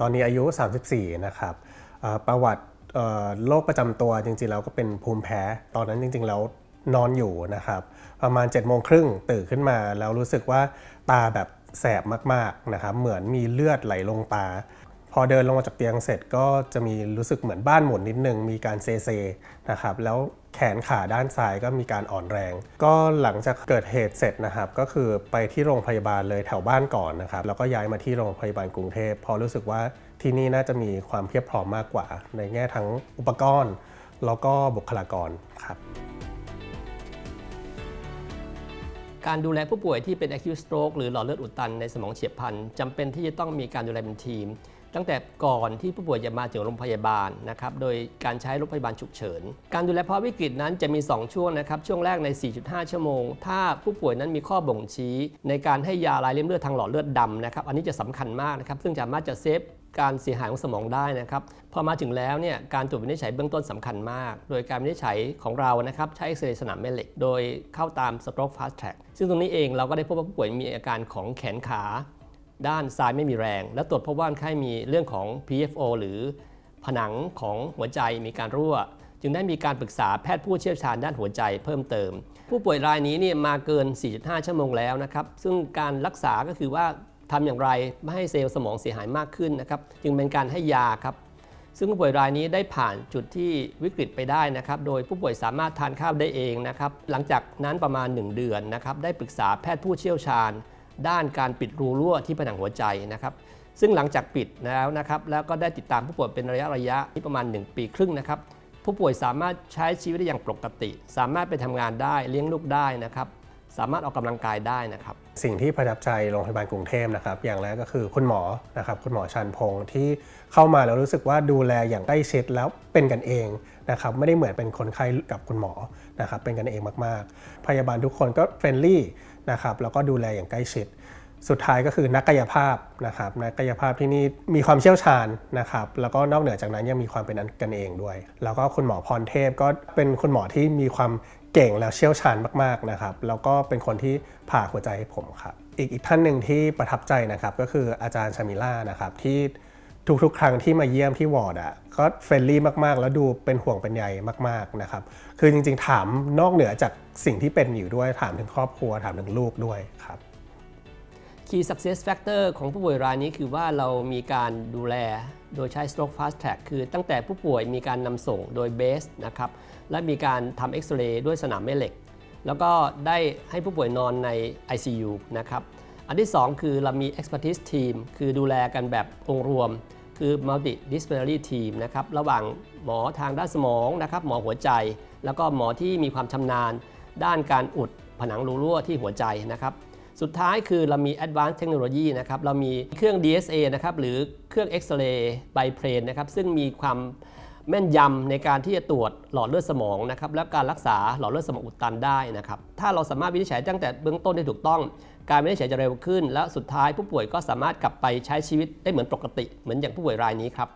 ตอนนี้อายุ 34 นะครับประวัติโรคประจำตัวจริงๆแล้วก็เป็นภูมิแพ้ ตอนนั้นจริงๆแล้วนอนอยู่นะครับ ประมาณ7จ็ดโมงครึ่งตื่นขึ้นมา แล้วรู้สึกว่าตาแบบแสบมากๆนะครับ เหมือนมีเลือดไหลลงตา พอเดินลงมาจากเตียงเสร็จก็จะมีรู้สึกเหมือนบ้านหมุนนิดนึง มีการเซเซนะครับแล้วแขนขาด้านซ้ายก็มีการอ่อนแรง ก็หลังจากเกิดเหตุเสร็จนะครับ ก็คือไปที่โรงพยาบาลเลยแถวบ้านก่อนนะครับ แล้วก็ย้ายมาที่โรงพยาบาลกรุงเทพเพราะรู้สึกว่าที่นี่น่าจะมีความเพียบพร้อมมากกว่า ในแง่ทั้งอุปกรณ์ แล้วก็บุคลากรครับการดูแลผู้ป่วยที่เป็น acute stroke หรือหลอดเลือดอุดตันในสมองเฉียบพลันจำเป็นที่จะต้องมีการดูแลเป็นทีม ตั้งแต่ก่อนที่ผู้ป่วยจะมาถึงโรงพยาบาลนะครับ โดยการใช้รถพยาบาลฉุกเฉิน การดูแลภาวะวิกฤตนั้นจะมี 2 ช่วงนะครับ ช่วงแรกใน 4.5 ชั่วโมง ถ้าผู้ป่วยนั้นมีข้อบ่งชี้ ในการให้ยาลายเลียมเลือดทางหลอดเลือดดำนะครับ อันนี้จะสำคัญมากนะครับ ซึ่งสามารถจะเซฟการเสียหายของสมองได้นะครับ พอมาถึงแล้วเนี่ยการตรวจวินิจฉัยเบื้องต้นสำคัญมาก โดยการวินิจฉัยของเรานะครับใช้เอ็กซเรย์สนามแม่เหล็ก โดยเข้าตาม stroke fast track ซึ่งตรงนี้เองเราก็ได้พบว่าผู้ป่วยมีอาการของแขนขา ด้านซ้ายไม่มีแรง และตรวจพบว่าคนไข้มีเรื่องของ PFO หรือผนังของหัวใจมีการรั่ว จึงได้มีการปรึกษาแพทย์ผู้เชี่ยวชาญด้านหัวใจเพิ่มเติม ผู้ป่วยรายนี้เนี่ยมาเกิน 4.5 ชั่วโมงแล้วนะครับ ซึ่งการรักษาก็คือว่าทำอย่างไรไม่ให้เซลล์สมองเสียหายมากขึ้นนะครับจึงเป็นการให้ยาครับ ซึ่งผู้ป่วยรายนี้ได้ผ่านจุดที่วิกฤตไปได้นะครับ โดยผู้ป่วยสามารถทานข้าวได้เองนะครับ หลังจากนั้นประมาณ 1 เดือนนะครับได้ปรึกษาแพทย์ผู้เชี่ยวชาญ ด้านการปิดรูรั่วที่ผนังหัวใจนะครับซึ่งหลังจากปิดแล้วนะครับแล้วก็ได้ติดตามผู้ป่วยเป็นระยะระยะที่ประมาณ 1 ปีครึ่งนะครับผู้ป่วยสามารถใช้ชีวิตได้อย่างปกติ สามารถไปทำงานได้เลี้ยงลูกได้นะครับสามารถออกกำลังกายได้นะครับ สิ่งที่ประทับใจโรงพยาบาลกรุงเทพนะครับ อย่างแรกก็คือคุณหมอนะครับ คุณหมอชันพงศ์ที่เข้ามาแล้วรู้สึกว่าดูแลอย่างใกล้ชิดแล้วเป็นกันเองนะครับ ไม่ได้เหมือนเป็นคนไข้กับคุณหมอนะครับ เป็นกันเองมากๆ พยาบาลทุกคนก็เฟรนลี่ นะครับแล้วก็ดูแลอย่างใกล้ชิด สุดท้ายก็คือนักกายภาพนะครับนักกายภาพที่นี่มีความเชี่ยวชาญนะครับแล้วก็นอกเหนือจากนั้นยังมีความเป็นกันเองด้วย แล้วก็คุณหมอพรเทพก็เป็นคุณหมอที่มีความเก่งและเชี่ยวชาญมากๆนะครับแล้วก็เป็นคนที่ผ่าหัวใจให้ผมครับอีกอีกท่านหนึ่งที่ประทับใจนะครับก็คืออาจารย์ชามิล่านะครับที่ ทุกๆ ครั้งที่มาเยี่ยมที่วอร์ดอะก็เฟรนลี่มากๆ แล้วดูเป็นห่วงเป็นใยมากๆนะครับ คือจริงๆถามนอกเหนือจากสิ่งที่เป็นอยู่ด้วยถามถึงครอบครัวถามถึงลูกด้วยครับ Key Success Factor ของผู้ป่วยรายนี้คือว่าเรามีการดูแลโดยใช้ Stroke Fast Track คือตั้งแต่ผู้ป่วยมีการนำส่งโดยเบสนะครับและมีการทำเอ็กซเรย์ด้วยสนามแม่เหล็ก แล้วก็ได้ให้ผู้ป่วยนอนใน ICU นะครับอันที่ 2 คือเรามี Expertise Team คือดูแลกันแบบองค์รวม คือ Multidisciplinary Team นะครับระหว่างหมอทางด้านสมองนะครับหมอหัวใจ แล้วก็หมอที่มีความชำนาญ ด้านการอุดผนังรูรั่วที่หัวใจนะครับสุดท้ายคือเรามี Advanced Technology นะครับเรามีเครื่อง DSA นะครับหรือเครื่อง X-ray ไบเพลนนะครับซึ่งมีความ แม่นยำในการที่จะตรวจหลอดเลือดสมองนะครับและการรักษาหลอดเลือดสมองอุดตันได้นะครับถ้าเราสามารถวินิจฉัยตั้งแต่เบื้องต้นได้ถูกต้อง การวินิจฉัยจะเร็วขึ้น และสุดท้ายผู้ป่วยก็สามารถกลับไปใช้ชีวิตได้เหมือนปกติ เหมือนอย่างผู้ป่วยรายนี้ครับ